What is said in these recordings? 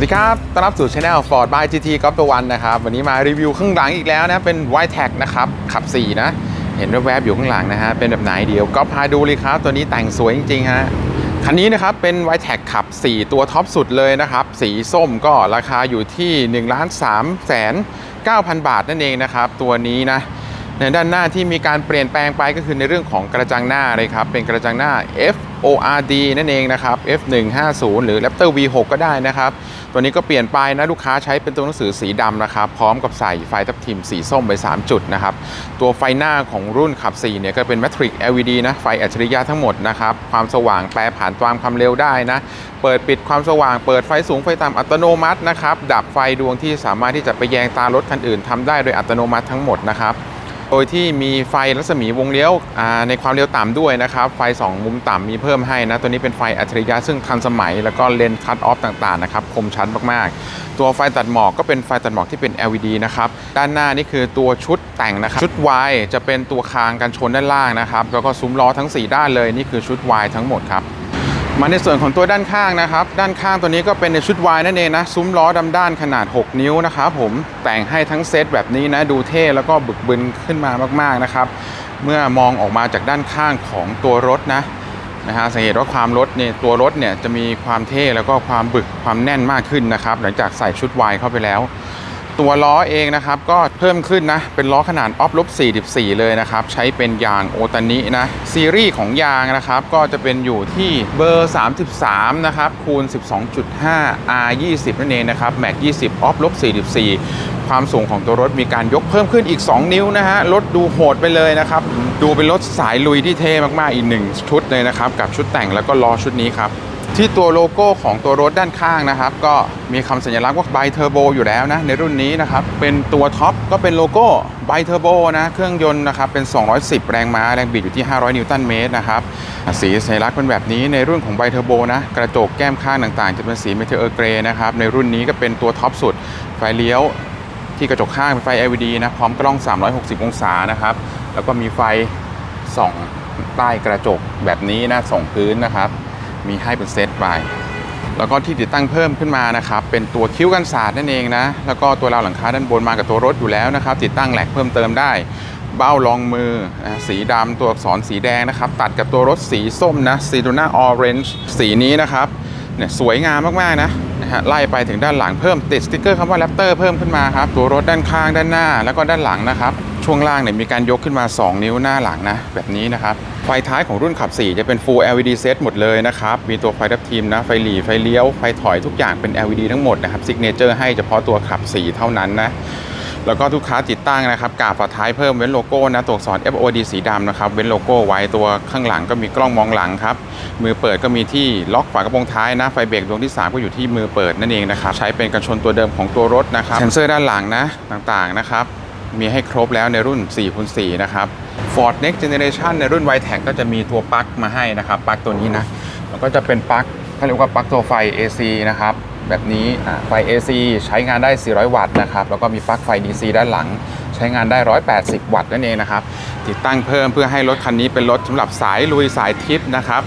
วัสดีครับ ต้อนรับสู่ช anel Ford by GT g o l f ตัววันนะครับ วันนี้มารีวิวข้างหลังอีกแล้วนะ เป็น y t e c นะครับ ขับ 4 นะ เห็นแวบๆอยู่ข้างหลังนะฮะ เป็นแบบไหนเดียวก็พาดูเลยครับ ตัวนี้แต่งสวยจริงๆฮะ คันนี้นะครับ เป็น y t e c ขับ 4 ตัวท็อปสุดเลยนะครับ สีส้มก็ราคาอยู่ที่1ล้าน3แสน9,000 บาทนั่นเองนะครับ ตัวนี้นะ ในด้านหน้าที่มีการเปลี่ยนแปลงไปก็คือในเรื่องของกระจังหน้าเลยครับ เป็นกระจังหน้า F ORD นั่นเองนะครับ F150 หรือ Raptor V6 ก็ได้นะครับ ตัวนี้ก็เปลี่ยนไปนะลูกค้าใช้เป็นตัวหนังสือสีดำนะครับ พร้อมกับใส่ไฟทับทิมสีส้มไป 3 จุดนะครับ ตัวไฟหน้าของรุ่นขับ 4 เนี่ยก็เป็น Matrix LED นะ ไฟอัจฉริยะทั้งหมดนะครับ ความสว่างแปรผ่านตามความเร็วได้นะ เปิดปิดความสว่างเปิดไฟสูงไฟต่ำอัตโนมัตินะครับดับไฟดวงที่สามารถที่จะไปแยงตารถคันอื่นทำได้โดยอัตโนมัติทั้งหมดนะครับ โดยที่มีไฟรัศมีวงเลี้ยวในความเร็วต่ำด้วยนะครับ ไฟ 2 มุมต่ำมีเพิ่มให้นะ ตัวนี้เป็นไฟอัจฉริยะซึ่งทันสมัย แล้วก็เลนส์คัตออฟต่างๆนะครับคมชัดมากๆ ตัวไฟตัดหมอกก็เป็นไฟตัดหมอกที่เป็น LED นะครับ ด้านหน้านี่คือตัวชุดแต่งนะครับ ชุด Y จะเป็นตัวคางกันชนด้านล่างนะครับ แล้วก็ซุ้มล้อทั้ง 4 ด้านเลยนี่คือชุด Y ทั้งหมดครับ มาในส่วนของตัวด้านข้างนะครับ ด้านข้างตัวนี้ก็เป็นในชุดวายนั่นเองนะ ซุ้มล้อดำด้านขนาด 6 นิ้วนะครับผมแต่งให้ทั้งเซตแบบนี้นะดูเท่แล้วก็บึกบึนขึ้นมามากๆนะครับ เมื่อมองออกมาจากด้านข้างของตัวรถนะนะฮะสังเกตว่าความรถเนี่ยตัวรถเนี่ยจะมีความเท่แล้วก็ความบึกความแน่นมากขึ้นนะครับ หลังจากใส่ชุดวายเข้าไปแล้ว ตัวล้อเองนะครับก็เพิ่มขึ้นนะ เป็นล้อขนาดออฟลบ44 เลยนะครับ ใช้เป็นยางโอตานินะ ซีรีส์ของยางนะครับ ก็จะเป็นอยู่ที่เบอร์ 33 นะครับคูณ 12.5 R 20นั่นเองนะครับแม็ก20ออฟลบ44 ความสูงของตัวรถมีการยกเพิ่มขึ้นอีก 2 นิ้วนะฮะรถดูโหดไปเลยนะครับ ดูเป็นรถสายลุยที่เท่มากๆอีกหนึ่งชุดเลยนะครับ กับชุดแต่งแล้วก็ล้อชุดนี้ครับ ที่ตัวโลโก้ของตัวรถด้านข้างนะครับ ก็มีคำสัญลักษณ์ว่าไบเทอร์โบอยู่แล้วนะ ในรุ่นนี้นะครับ เป็นตัวท็อปก็เป็นโลโก้ไบเทอร์โบนะ เครื่องยนต์นะครับ เป็น 210 แรงม้า แรงบิดอยู่ที่ 500 นิวตันเมตรนะครับ สีสัญลักษณ์เป็นแบบนี้ในรุ่นของไบเทอร์โบนะ กระจกแก้มข้างต่างๆ จะเป็นสีเมทัลเออร์เกรนะครับ ในรุ่นนี้ก็เป็นตัวท็อปสุด ไฟเลี้ยวที่กระจกข้างเป็นไฟ LED นะพร้อมกล้อง 360 องศานะครับ แล้วก็มีไฟส่องใต้กระจกแบบนี้นะส่องพื้นนะครับ มีให้เป็นเซตไป แล้วก็ที่ติดตั้งเพิ่มขึ้นมานะครับ เป็นตัวคิ้วกันศาสตร์นั่นเองนะ แล้วก็ตัวราวหลังคาด้านบนมากับตัวรถอยู่แล้วนะครับ ติดตั้งแหลกเพิ่มเติมได้ เบ้ารองมือนะสีดำตัวอักษรสีแดงนะครับ ตัดกับตัวรถสีส้มนะซีโดนาออเรนจ์สีนี้นะครับเนี่ยสวยงามมากๆนะนะฮะไล่ไปถึงด้านหลังเพิ่มติดสติ๊กเกอร์คำว่าแรปเตอร์เพิ่มขึ้นมาครับ ตัวรถด้านข้างด้านหน้า แล้วก็ด้านหลังนะครับ ช่วงล่างเนี่ยมีการยกขึ้นมา 2 นิ้วหน้าหลังนะ แบบนี้นะครับ ไฟท้ายของรุ่นขับ 4 จะเป็น Full LED set หมดเลยนะครับ มีตัวไฟทับทิมนะ ไฟหลีไฟเลี้ยว ไฟถอยทุกอย่างเป็น LED ทั้งหมดนะครับซิกเนเจอร์ให้เฉพาะตัวขับ 4 เท่านั้นนะแล้วก็ทุกค้าติดตั้งนะครับกาฝาท้ายเพิ่มเว้นโลโก้นะตัวอักษร FOD สีดำนะครับเว้นโลโก้ไว้ตัวข้างหลังก็มีกล้องมองหลังครับมือเปิดก็มีที่ล็อกฝากระโปรงท้ายนะไฟเบรกดวงที่ 3 ก็อยู่ที่มือเปิดนั่นเองนะครับใช้เป็นกันชนตัวเดิมของตัวรถนะครับเซนเซอร์ด้านหลังนะต่างๆนะครับ มีให้ครบแล้วในรุ่น4คูณ4นะครับ Ford Next Generation ในรุ่น y t e c ก็จะมีตัวปลั๊กมาให้นะครับปลั๊กตัวนี้นะแล้วก็จะเป็นปลั๊กเขาเรียกว่าปลั๊กตัวไฟ AC นะครับแบบนี้ไฟ AC ใช้งานได้ 400 วัตต์นะครับแล้วก็มีปลั๊กไฟ DC ด้านหลัง ใช้งานได้ 180 วัตต์นั่นเองนะครับติดตั้งเพิ่มเพื่อให้รถคันนี้เป็นรถสำหรับสายลุยสายทริปนะครับ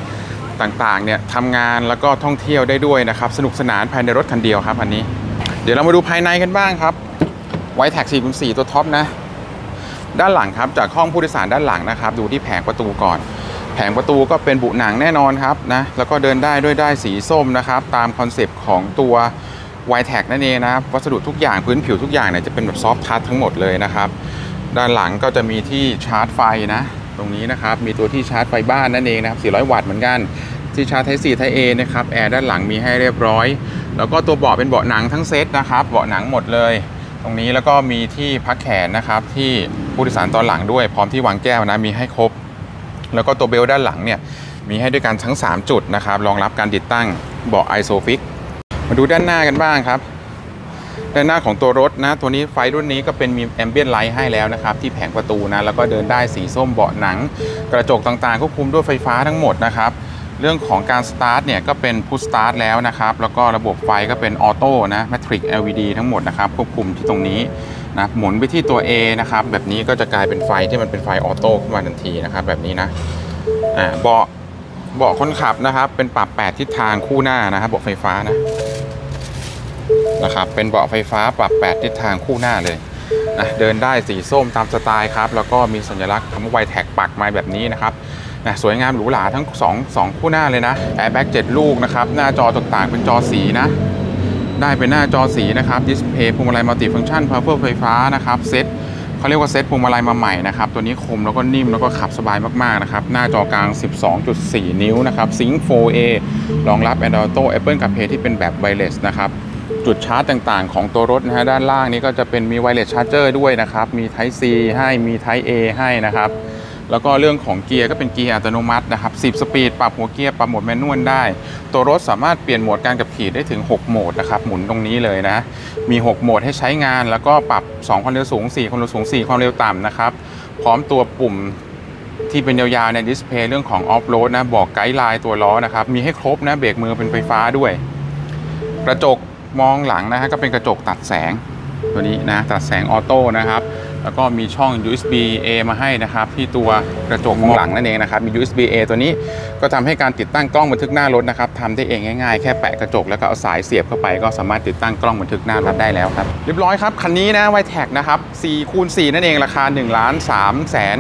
ต่างๆเนี่ยทำงานแล้วก็ท่องเที่ยวได้ด้วยนะครับสนุกสนานภายในรถคันเดียวครับอันนี้ เดี๋ยวเรามาดูภายในกันบ้างครับ ไวแท็ก4คูณ4ตัวท็อปนะ ด้านหลังครับจากห้องผู้โดยสารด้านหลังนะครับ ดูที่แผงประตูก่อน แผงประตูก็เป็นบุหนังแน่นอนครับนะแล้วก็เดินได้ด้วยได้สีส้มนะครับ ตามคอนเซปต์ของตัว y t e c นั่นเองนะครับวัสดุทุกอย่างพื้นผิวทุกอย่างเนี่ยจะเป็นแบบซอฟท์ทัชทั้งหมดเลยนะครับ ด้านหลังก็จะมีที่ชาร์จไฟนะ ตรงนี้นะครับ มีตัวที่ชาร์จไฟบ้านนั่นเองนะครับ 400 วัตต์เหมือนกันที่ชาร์จไทป์ C ไทป์ A นะครับแอร์ด้านหลังมีให้เรียบร้อย แล้วก็ตัวเบาะเป็นเบาะหนังทั้งเซตนะครับ เบาะหนังหมดเลย ตรงนี้แล้วก็มีที่พักแขนนะครับที่ผู้โดยสารตอนหลังด้วย พร้อมที่วางแก้วนะมีให้ครบ แล้วก็ตัวเบลด้านหลังเนี่ยมีให้ด้วยกันทั้ง 3 จุดนะครับรองรับการติดตั้งเบาะไอโซฟิกมาดูด้านหน้ากันบ้างครับ ด้านหน้าของตัวรถนะ ตัวนี้ไฟรุ่นนี้ก็เป็นมีแอมเบียนไลท์ให้แล้วนะครับ ที่แผงประตูนะ แล้วก็เดินได้สีส้มเบาะหนัง กระจกต่างๆควบคุมด้วยไฟฟ้าทั้งหมดนะครับ เรื่องของการสตาร์ทเนี่ยก็เป็นพุชสตาร์ทแล้วนะครับ แล้วก็ระบบไฟก็เป็นออโต้นะ Matrix LED ทั้งหมดนะครับ ควบคุมที่ตรงนี้นะหมุนไปที่ตัว A นะครับ แบบนี้ก็จะกลายเป็นไฟที่มันเป็นไฟออโต้ขึ้นมาทันทีนะครับ แบบนี้นะอ่าเบาะเบาะคนขับนะครับ เป็นปรับ 8 ทิศทางคู่หน้านะครับเบาะไฟฟ้านะนะครับเป็นเบาะไฟฟ้าปรับ 8 ทิศทางคู่หน้าเลย นะเดินได้สีส้มตามสไตล์ครับ แล้วก็มีสัญลักษณ์คำว่าไวแท็กปักมาแบบนี้นะครับนะสวยงามหรูหราทั้ง2 2คู่หน้าเลยนะแอร์แบ็ก7ลูกนะครับ หน้าจอต่างๆเป็นจอสีนะ ได้เป็นหน้าจอสีนะครับดิสเพย์พวงมาลัยมัลติฟังก์ชันพาวเวอร์ไฟฟ้านะครับเซ็ตเขาเรียกว่าเซ็ตพวงมาลัยมาใหม่นะครับ ตัวนี้คมแล้วก็นิ่มแล้วก็ขับสบายมาก ๆ นะครับ หน้าจอกลาง 12.4 นิ้วนะครับซิงค์ 4A รองรับ Android Auto Apple CarPlay ที่เป็นแบบไวเลสนะครับ จุดชาร์จต่างๆ ของตัวรถนะฮะด้านล่างนี้ก็จะเป็นมีไวเลสชาร์จเจอร์ด้วยนะครับ มี Type C ให้มี Type A ให้นะครับ แล้วก็เรื่องของเกียร์ก็เป็นเกียร์อัตโนมัตินะครับ10 สปีด ปรับหัวเกียร์ ปรับโหมดแมนนวลได้ ตัวรถสามารถเปลี่ยนโหมดการขับขี่ได้ถึง 6 โหมดนะครับ หมุนตรงนี้เลยนะ มี 6 โหมดให้ใช้งาน แล้วก็ปรับ 2 ความเร็วสูง 4 ความเร็วสูง 4 ความเร็วต่ำนะครับ พร้อมตัวปุ่มที่เป็นยาวๆในดิสเพย์เรื่องของออฟโรดนะ บอกไกด์ไลน์ตัวล้อนะครับ มีให้ครบนะ เบรกมือเป็นไฟฟ้าด้วย กระจก มองหลังนะฮะก็เป็นกระจกตัดแสงตัวนี้นะตัดแสงออโต้นะครับแล้วก็มีช่อง USB A มาให้นะครับ ที่ตัวกระจกมองหลังนั่นเองนะครับ มี USB A ตัวนี้ก็ทำให้การติดตั้งกล้องบันทึกหน้ารถนะครับทำได้เองง่ายๆ แค่แปะกระจกแล้วก็เอาสายเสียบเข้าไป ก็สามารถติดตั้งกล้องบันทึกหน้ารถได้แล้วครับ เรียบร้อยครับคันนี้นะไวแท็กนะครับ4คูณ4นั่นเองราคา1ล้าน3แสน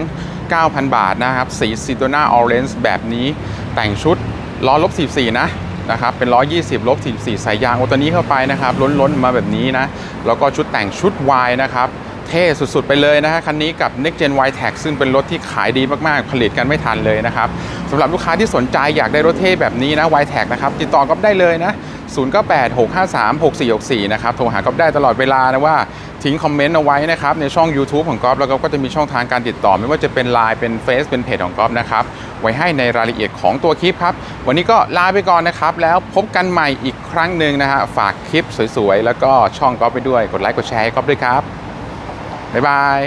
9,000 บาทนะครับสีซิโตนาออเรนจ์แบบนี้แต่งชุดล้อลบ 44 นะ นะครับเป็น 120ลบ44 สายยางโอตัวนี้เข้าไปนะครับล้นๆ มาแบบนี้นะ แล้วก็ชุดแต่งชุด Y นะครับเท่สุดๆ ไปเลยนะฮะคันนี้กับ Next Gen Y Tech ซึ่งเป็นรถที่ขายดีมากๆ ผลิตกันไม่ทันเลยนะครับสำหรับลูกค้าที่สนใจอยากได้รถเท่แบบนี้นะ Y Tech นะครับติดต่อก็ได้เลยนะ 0986536464 นะครับโทรหาก็ได้ตลอดเวลานะว่า ทิ้งคอมเมนต์เอาไว้นะครับในช่อง YouTube ของก๊อฟแล้วก็จะมีช่องทางการติดต่อ ไม่ว่าจะเป็น Line เป็น Face เป็นเพจของก๊อฟนะครับไว้ให้ในรายละเอียดของตัวคลิปครับ วันนี้ก็ลาไปก่อนนะครับ แล้วพบกันใหม่อีกครั้งหนึ่งนะฮะฝากคลิปสวยๆ แล้วก็ช่องก๊อฟไปด้วยกดไลค์กดแชร์ให้ก๊อฟด้วยครับบ๊ายบาย